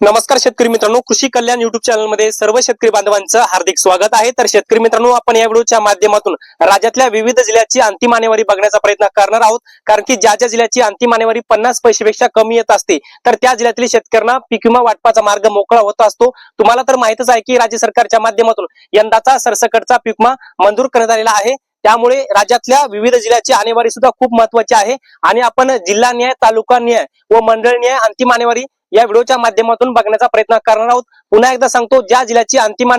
नमस्कार शेतकरी मित्रांनो कृषी कल्याण युट्यूब चॅनलमध्ये सर्व शेतकरी बांधवांचं हार्दिक स्वागत आहे. तर शेतकरी मित्रांनो आपण या व्हिडिओच्या माध्यमातून राज्यातल्या विविध जिल्ह्याची अंतिम आणेवारी बघण्याचा प्रयत्न करणार आहोत. कारण की ज्या ज्या जिल्ह्याची अंतिम आणेवारी पन्नास पैशेपेक्षा कमी येत असते तर त्या जिल्ह्यातील शेतकऱ्यांना पीक विमा वाटपाचा मार्ग मोकळा होत असतो. तुम्हाला तर माहितच आहे की राज्य सरकारच्या माध्यमातून यंदाचा सरसकटचा पीक विमा मंजूर करण्यात आलेला आहे. त्यामुळे राज्यातल्या विविध जिल्ह्याची आणेवारी सुद्धा खूप महत्वाची आहे. आणि आपण जिल्हा न्याय तालुका न्याय व मंडळ न्याय अंतिम आणेवारी या व्हिडिओच्या माध्यमातून बघण्याचा प्रयत्न करणार आहोत. पुन्हा एकदा सांगतो ज्या जिल्ह्याची अंतिम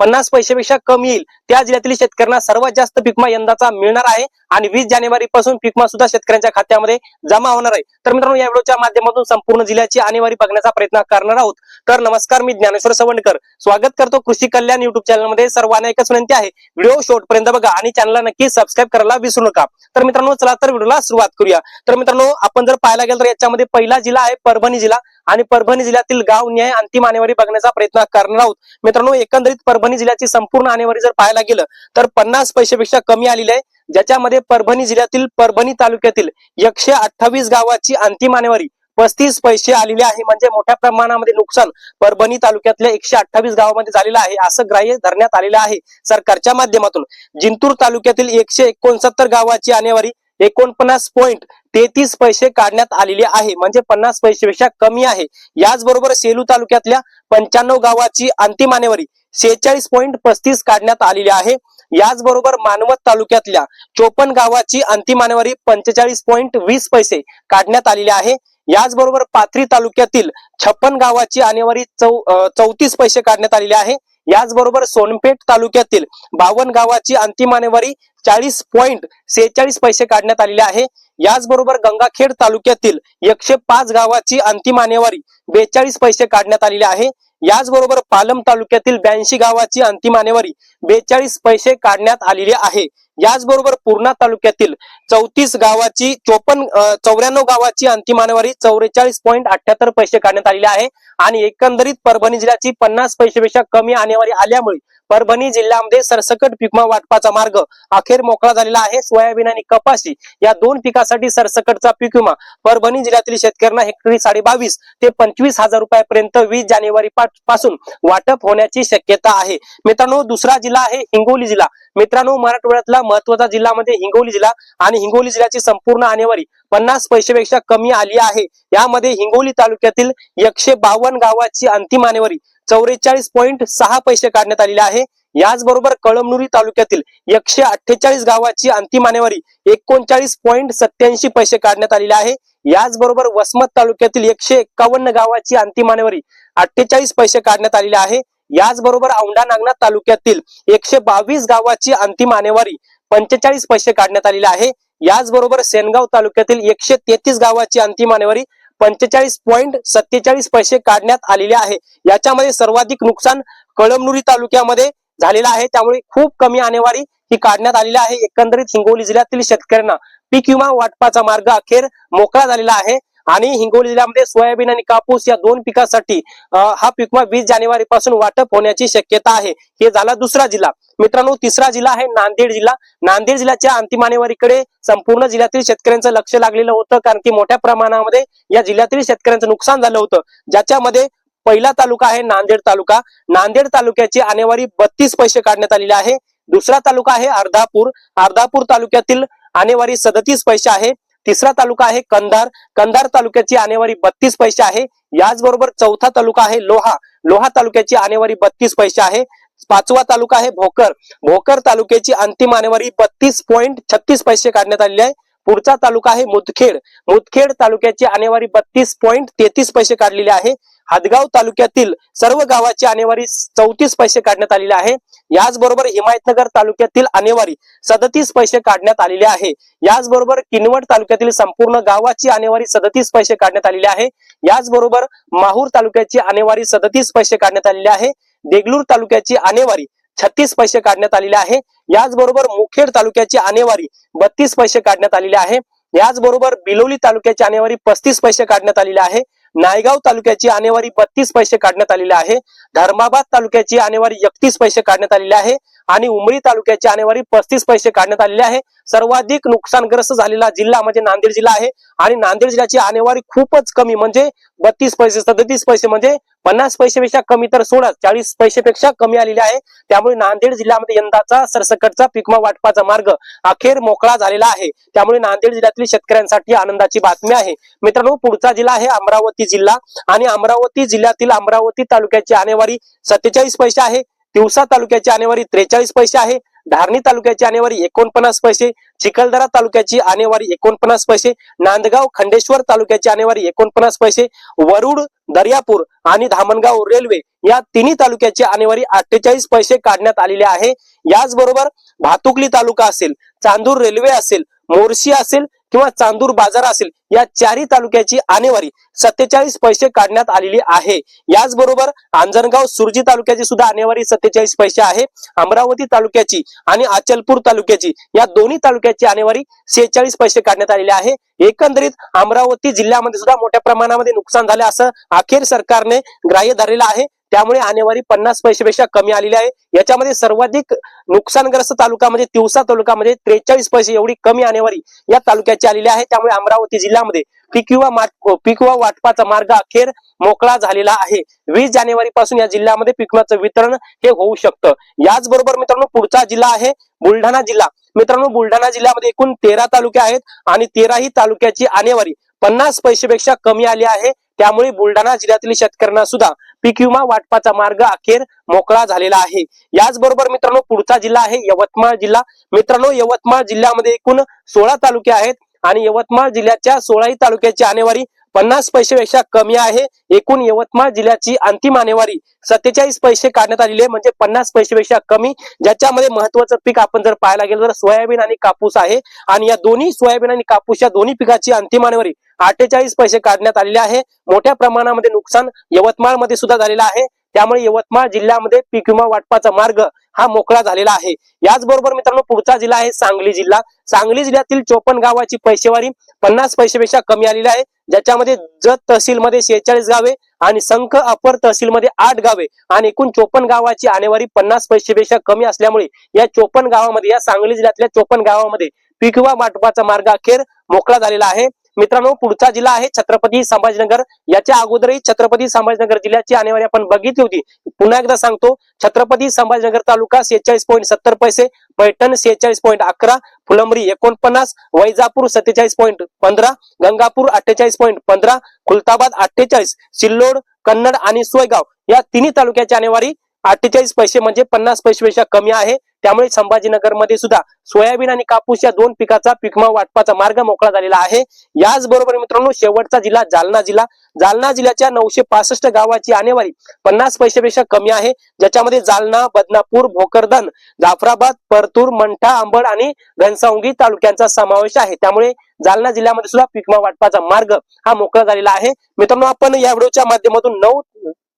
पन्नास पैशापेक्षा कमी येईल. त्या जिल्ह्यातील शेतकऱ्यांना सर्वात जास्त पिकमा यंदाचा मिळणार आहे आणि वीस जानेवारी पासून पिकमा सुद्धा शेतकऱ्यांच्या खात्यामध्ये जमा होणार आहे. तर मित्रांनो या व्हिडिओच्या माध्यमातून संपूर्ण जिल्ह्याची आणेवारी बघण्याचा प्रयत्न करणार आहोत. तर नमस्कार मी ज्ञानेश्वर सवंडकर. स्वागत करतो कृषी कल्याण युट्यूब चॅनलमध्ये सर्वांना एकच विनंती आहे. व्हिडिओ शेवटपर्यंत बघा आणि चॅनलला नक्की सबस्क्राईब करायला विसरू नका. तर मित्रांनो चला तर व्हिडिओला सुरुवात करूया. तर मित्रांनो आपण जर पाहायला गेलं तर याच्यामध्ये पहिला जिल्हा आहे परभणी जिल्हा. आणि परभणी जिल्ह्यातील गाव न्याय अंतिम आणेवारी बघण्याचा प्रयत्न करणार आहोत. मित्रांनो एकंदरीत परभणी परभणी जिल्ह्याची संपूर्ण आणेवारी जर पाहायला गेलं तर पन्नास पैशापेक्षा कमी आलेली आहे. ज्याच्यामध्ये परभणी जिल्ह्यातील परभणी तालुक्यातील एकशे अठ्ठावीस गावाची अंतिम आणेवारी पस्तीस पैसे आलेले आहे. म्हणजे मोठ्या प्रमाणामध्ये नुकसान परभणी तालुक्यातल्या एकशे अठ्ठावीस गावामध्ये झालेलं आहे. असं ग्राह्य धरण्यात आलेलं आहे सरकारच्या माध्यमातून. जिंतूर तालुक्यातील एकशे एकोणसत्तर गावाची आणेवारी एकोणपन्नास पॉईंट तेहतीस पैसे काढण्यात आलेले आहे. म्हणजे पन्नास पैसेपेक्षा कमी आहे. याचबरोबर सेलू तालुक्यातल्या पंच्याण्णव गावाची अंतिम आणेवारी सेहेचाळीस पॉईंट पस्तीस काढण्यात आलेली आहे. याचबरोबर मानवत तालुक्यातल्या चोपन्न गावाची अंतिम आणेवारी पंचेचाळीस पॉईंट वीस पैसे काढण्यात आलेली आहे. याचबरोबर पाथरी तालुक्यातील छप्पन गावाची आणेवारी चौ चौतीस पैसे काढण्यात आलेली आहे. याचबरोबर सोनपेठ तालुक्यातील बावन गावाची अंतिम आणेवारी चाळीस पॉईंट सेहेचाळीस पैसे काढण्यात आलेली आहे. याचबरोबर गंगाखेड तालुक्यातील एकशे पाच गावाची अंतिम आणेवारी बेचाळीस पैसे काढण्यात आलेली आहे. याचबरोबर पालम तालुक्यातील ब्याऐंशी गावाची अंतिम आणेवारी बेचाळीस पैसे काढण्यात आलेली आहे. याचबरोबर पूर्णा तालुक्यातील चौतीस गावाची चोपन्न चौऱ्याण्णव गावाची अंतिम आणेवारी चौवेचाळीस पॉईंट अठ्याहत्तर पैसे काढण्यात आलेली आहे. आणि एकंदरीत परभणी जिल्ह्याची पन्नास पैशापेक्षा कमी आणेवारी आल्यामुळे परभणी जिल्ह्यामध्ये सरसकट पिकमा वाटपाचा मार्ग अखेर मोकळा झालेला आहे. सोयाबीन आणि कपाशी या दोन पिकासाठी सरसकटचा पीक विमा. परभणी जिल्ह्यातील शेतकऱ्यांना हेक्टरी साडे बावीस ते पंचवीस हजार रुपयापर्यंत वीस जानेवारी पासून वाटप होण्याची शक्यता आहे. मित्रांनो दुसरा जिल्हा आहे हिंगोली जिल्हा. मित्रांनो मराठवाड्यातला महत्त्वाचा जिल्हा म्हणजे हिंगोली जिल्हा आणि हिंगोली जिल्ह्याची संपूर्ण आणेवारी पन्नास पैशापेक्षा कमी आली आहे. यामध्ये हिंगोली तालुक्यातील एकशे बावन्न गावाची अंतिम आणेवारी चौवेचाळीस पॉईंट सहा पैसे काढण्यात आलेले आहे. याचबरोबर कळमनुरी तालुक्यातील एकशे अठ्ठेचाळीस गावाची अंतिम आणेवारी एकोणचाळीस पॉईंट सत्याऐंशी पैसे काढण्यात आलेले आहे. याचबरोबर वसमत तालुक्यातील एकशे एक्कावन्न गावाची अंतिम आणेवारी अठ्ठेचाळीस पैसे काढण्यात आलेले आहे. याचबरोबर औंढा नागनाथ तालुक्यातील एकशे बावीस गावाची अंतिम आणेवारी पंचेचाळीस पैसे काढण्यात आलेले आहे. याचबरोबर सेनगाव तालुक्यातील एकशे तेहतीस गावाची अंतिम आणेवारी पंचेचाळीस पॉईंट सत्तेचाळीस पैसे काढण्यात आलेले आहे. याच्यामध्ये सर्वाधिक नुकसान कळमनुरी तालुक्यामध्ये झालेलं आहे. त्यामुळे खूप कमी आणेवारी ही काढण्यात आलेली आहे. एकंदरीत हिंगोली जिल्ह्यातील शेतकऱ्यांना पीक विमा वाटपाचा मार्ग अखेर मोकळा झालेला आहे. आणि हिंगोली जिल्ह्यामध्ये सोयाबीन आणि कापूस या दोन पिकासाठी हा पिकमा वीस जानेवारी पासून वाटप होण्याची शक्यता आहे. हे झाला दुसरा जिल्हा. मित्रांनो तिसरा जिल्हा आहे नांदेड जिल्हा. नांदेड जिल्ह्याच्या अंतिम आणेवारीकडे संपूर्ण जिल्ह्यातील शेतकऱ्यांचं लक्ष लागलेलं होतं कारण की मोठ्या प्रमाणामध्ये या जिल्ह्यातील शेतकऱ्यांचं नुकसान झालं होतं. ज्याच्यामध्ये पहिला तालुका आहे नांदेड तालुका. नांदेड तालुक्याची आणेवारी बत्तीस पैसे काढण्यात आलेली आहे. दुसरा तालुका आहे अर्धापूर. अर्धापूर तालुक्यातील आणेवारी सदतीस पैसे आहे. तिसरा तालुका आहे कंधार. कंधार तालुक्याची आणेवारी बत्तीस पैसे आहे. याचबरोबर चौथा तालुका आहे लोहा. लोहा तालुक्याची आणेवारी बत्तीस पैसे आहे. पाचवा तालुका आहे भोकर. भोकर तालुक्याची अंतिम आणेवारी बत्तीस पॉईंट छत्तीस पैसे काढण्यात आलेली आहे. पुढचा तालुका आहे मुदखेड. मुदखेड तालुक्याची आणेवारी बत्तीस पॉईंट तेहतीस पैसे काढलेले आहे. हदगाव तालुक्यातील सर्व गावाची आणेवारी चौतीस पैसे काढण्यात आलेले आहे. याचबरोबर हिमायतनगर तालुक्यातील आणेवारी सदतीस पैसे काढण्यात आलेले आहे. याचबरोबर किनवट तालुक्यातील संपूर्ण गावाची आणेवारी सदतीस पैसे काढण्यात आलेले आहे. याचबरोबर माहूर तालुक्याची आणेवारी सदतीस पैसे काढण्यात आलेले आहे. देगलूर तालुक्याची आणेवारी छत्तीस पैसे काढण्यात आलेले आहे. याचबरोबर मुखेड तालुक्याची आणेवारी बत्तीस पैसे काढण्यात आलेले आहे. याचबरोबर बिलोली तालुक्याची आणेवारी पस्तीस पैसे काढण्यात आलेले आहे. नायगाव तालुक्याची आणेवारी बत्तीस पैसे काढण्यात आलेले आहे. धर्माबाद तालुक्याची आणेवारी एकतीस पैसे काढण्यात आलेले आहे. आणि उमरी तालुक्याची आणेवारी पस्तीस पैसे काढण्यात आलेले आहे. सर्वाधिक नुकसानग्रस्त झालेला जिल्हा म्हणजे नांदेड जिल्हा आहे. आणि नांदेड जिल्ह्याची आणेवारी खूपच कमी म्हणजे बत्तीस पैसे सदतीस पैसे म्हणजे पन्नास पैशापेक्षा कमी तर सोळा चाळीस पैशापेक्षा कमी आलेली आहे. त्यामुळे नांदेड जिल्ह्यामध्ये यंदाचा सरसकटचा पिकमा वाटपाचा मार्ग अखेर मोकळा झालेला आहे. त्यामुळे नांदेड जिल्ह्यातील शेतकऱ्यांसाठी आनंदाची बातमी आहे. मित्रांनो पुढचा जिल्हा आहे अमरावती जिल्हा. आणि अमरावती जिल्ह्यातील अमरावती तालुक्याची आणेवारी सत्तेचाळीस पैसे आहे. तिवसा तालुक्याची आणेवारी त्रेचाळीस पैसे आहे. धारणी तालुक्याची आणेवारी एकोणपन्नास पैसे. चिखलदरा तालुक्याची आणेवारी एकोणपन्नास पैसे. नांदगाव खंडेश्वर तालुक्याची आणेवारी एकोणपन्नास पैसे. वरुड दर्यापूर आणि धामणगाव रेल्वे या तिन्ही तालुक्याची आणेवारी अठ्ठेचाळीस पैसे काढण्यात आलेले आहे. याचबरोबर भातुकली तालुका असेल चांदूर रेल्वे असेल मोर्शी असेल किंवा चांदूर बाजार असेल या चारही तालुक्याची आणेवारी सत्तेचाळीस पैसे काढण्यात आलेली आहे. याचबरोबर आंजणगाव सुरजी तालुक्याची सुद्धा आणेवारी सत्तेचाळीस पैसे आहे. अमरावती तालुक्याची आणि अचलपूर तालुक्याची या दोन्ही तालुक्याची आणेवारी सेहेचाळीस पैसे काढण्यात आलेली आहे. एकंदरीत अमरावती जिल्ह्यामध्ये सुद्धा मोठ्या प्रमाणामध्ये नुकसान झाले असं अखेर सरकारने ग्राह्य धरलेलं आहे. त्यामुळे आणेवारी पन्नास पैशापेक्षा कमी आलेली आहे. याच्यामध्ये सर्वाधिक नुकसानग्रस्त तालुका म्हणजे तिवसा तालुका म्हणजे त्रेचाळीस पैसे एवढी कमी आणेवारी या तालुक्याची आलेली आहे. त्यामुळे अमरावती जिल्ह्यामध्ये पीक विमा पीक विमा वाटपाचा मार्ग अखेर मोकळा झालेला आहे. वीस जानेवारी पासून या जिल्ह्यामध्ये पीक विम्याचं वितरण हे होऊ शकतं. याचबरोबर मित्रांनो पुढचा जिल्हा आहे बुलढाणा जिल्हा. मित्रांनो बुलढाणा जिल्ह्यामध्ये एकूण तेरा तालुके आहेत आणि तेराही तालुक्याची आणेवारी पन्नास पैसेपेक्षा कमी आली आहे. त्यामुळे बुलढाणा जिल्ह्यातील शेतकऱ्यांना सुद्धा पीक विमा वाटपाचा मार्ग अखेर मोकळा झालेला आहे. याचबरोबर मित्रांनो पुढचा जिल्हा आहे यवतमाळ जिल्हा. मित्रांनो यवतमाळ जिल्ह्यामध्ये एकूण सोळा तालुके आहेत आणि यवतमाळ जिल्ह्याच्या सोळाही तालुक्याची आणेवारी पन्नास पैसेपेक्षा कमी आहे. एकूण यवतमाळ जिल्ह्याची अंतिम आणेवारी सत्तेचाळीस पैसे काढण्यात आलेली आहे. म्हणजे पन्नास पैसेपेक्षा कमी ज्याच्यामध्ये महत्वाचं पीक आपण जर पाहायला गेलं तर सोयाबीन आणि कापूस आहे. आणि या दोन्ही सोयाबीन आणि कापूस या दोन्ही पिकाची अंतिम आणेवारी अठ्ठेचाळीस पैसे काढण्यात आलेले आहे. मोठ्या प्रमाणामध्ये नुकसान यवतमाळमध्ये सुद्धा झालेलं आहे. त्यामुळे यवतमाळ जिल्ह्यामध्ये पीक विमा वाटपाचा मार्ग हा मोकळा झालेला आहे. याचबरोबर मित्रांनो पुढचा जिल्हा आहे सांगली जिल्हा. सांगली जिल्ह्यातील चोपन्न गावाची पैसेवारी पन्नास पैशेपेक्षा कमी आलेली आहे. ज्याच्यामध्ये जत तहसीलमध्ये शेहेचाळीस गावे आणि संख अपर तहसीलमध्ये आठ गावे आणि एकूण चोपन्न गावाची आणेवारी पन्नास पैशेपेक्षा कमी असल्यामुळे या चोपन्न गावामध्ये या सांगली जिल्ह्यातल्या चोपन्न गावामध्ये पीक विमा वाटपाचा मार्ग अखेर मोकळा झालेला आहे. मित्रांनो पुढचा जिल्हा आहे छत्रपती संभाजीनगर. याच्या अगोदरही छत्रपती संभाजीनगर जिल्ह्याची आणेवारी आपण बघितली होती. पुन्हा एकदा सांगतो छत्रपती संभाजीनगर तालुका सेहेचाळीस पॉईंट सत्तर पैसे पैठण सेहेचाळीस पॉईंट अकरा फुलंबरी एकोणपन्नास वैजापूर सत्तेचाळीस पॉईंट पंधरा गंगापूर अठ्ठेचाळीस पॉईंट पंधरा खुलताबाद अठ्ठेचाळीस सिल्लोड कन्नड आणि सोयगाव या तिन्ही तालुक्याची आणेवारी अठ्ठेचाळीस पैसे म्हणजे पन्नास पैशापेक्षा कमी आहे. त्यामुळे संभाजीनगरमध्ये सुद्धा सोयाबीन आणि कापूस या दोन पिकाचा पिकमा वाटपाचा मार्ग मोकळा झालेला आहे. याचबरोबर मित्रांनो शेवटचा जिल्हा जालना जिल्हा. जालना जिल्ह्याच्या नऊशे पासष्ट गावाची आणेवारी पन्नास पैशापेक्षा कमी आहे. ज्याच्यामध्ये जालना बदनापूर भोकरदन जाफराबाद परतूर मंठा आंबड आणि घनसावंगी तालुक्यांचा समावेश आहे. त्यामुळे जालना जिल्ह्यामध्ये सुद्धा पिकमा वाटपाचा मार्ग हा मोकळा झालेला आहे. मित्रांनो आपण या व्हिडिओच्या माध्यमातून नऊ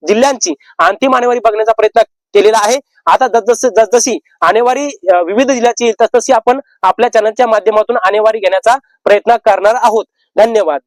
जिल्ह्यांची अंतिम आणेवारी बघण्याचा प्रयत्न केलेला आहे. आता जसजशी जसजशी आणेवारी विविध जिल्ह्याची येईल तसतशी आपण आपल्या चॅनलच्या माध्यमातून आणेवारी घेण्याचा प्रयत्न करणार आहोत. धन्यवाद.